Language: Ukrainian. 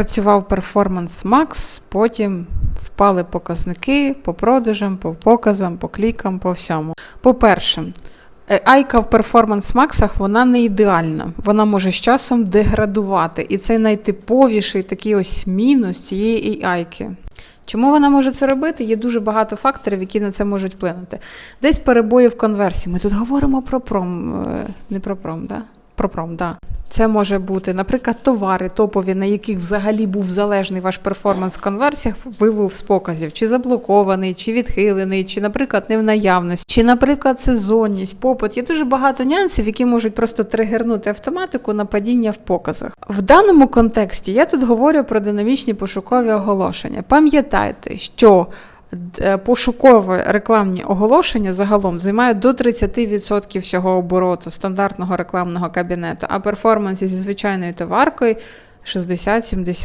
Працював перформанс Max, потім впали показники по продажам, по показам, по клікам, по всьому. По-перше, е, айка в перформанс Максах вона не ідеальна. Вона може з часом деградувати. І це найтиповіший такий ось мінус цієї айки. Чому вона може це робити? Є дуже багато факторів, які на це можуть вплинути. Десь перебої в конверсії. Ми тут говоримо про пром, е, не про пром, да? Про пром, да. Це може бути, наприклад, товари топові, на яких взагалі був залежний ваш перформанс в конверсіях, вивів з показів, чи заблокований, чи відхилений, чи, наприклад, не в наявності, чи, наприклад, сезонність, попит. Є дуже багато нюансів, які можуть просто тригернути автоматику на падіння в показах. В даному контексті я тут говорю про динамічні пошукові оголошення. Пам'ятайте, що Д- Пошукові рекламні оголошення загалом займають до 30% всього обороту стандартного рекламного кабінету, а перформанси зі звичайною товаркою 60-70%.